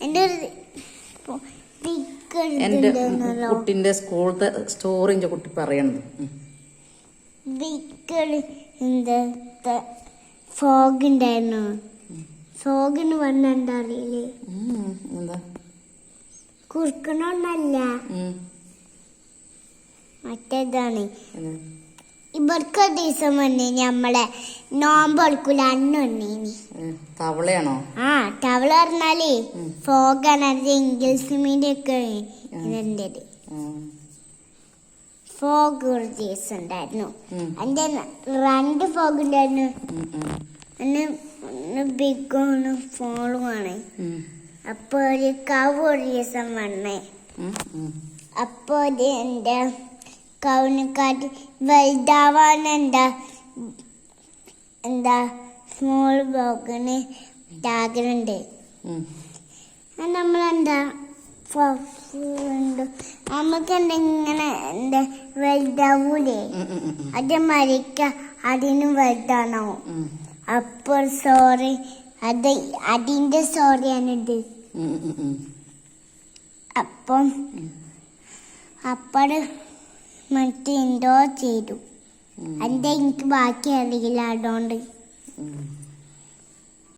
എന്റെ ഒരു എന്റെ കുട്ടിന്റെ സ്കൂളത്തെ സ്റ്റോറി എന്റെ കുട്ടി പറയണത് ഫോഗ് വന്ന എന്താ അറിയില്ലേ? എന്താ? കുറുക്കണൊന്നല്ല മറ്റേതാണ്? ഇവർക്ക് ദിവസം വന്ന് നമ്മളെ നോമ്പ് എടുക്കൂല അന്ന് വന്നേനി തവളയാണോ? ആ തവള പറഞ്ഞാലേ ഫോഗ് എനർജി ഇംഗ്ലീഷ് മീഡിയം ഒക്കെ ഇതിന്റെ ഫോഗ് ഒരു ദിവസം ഉണ്ടായിരുന്നു അതിന്റെ രണ്ട് ഫോഗ് ഉണ്ടായിരുന്നു അന്ന് ഉം, ഒന്ന് ബിഗും ഫോളുമാണ് അപ്പൊ ഒരു കവ് ഒരു ദിവസം വന്നേ. അപ്പൊ എന്റെ ഒരു കവിനെക്കാട്ടി വലുതാവാൻ എന്താ? എന്താ സ്മോൾ ബോക്കിന് ആഗ്രഹമുണ്ട് നമ്മളെന്താ? നമുക്ക് എന്താ ഇങ്ങനെ എന്താ വലുതാവൂലേ. അത് മരിക്ക അതിനും വലുതാണോ അപ്പോൾ സോറി അത് അതിന്റെ സോറിയാണിത്. അപ്പം അപ്പട് മറ്റേ എന്തോ ചെയ്തു. ഉം, എനിക്ക് ബാക്കി അറിയില്ല അതുകൊണ്ട്.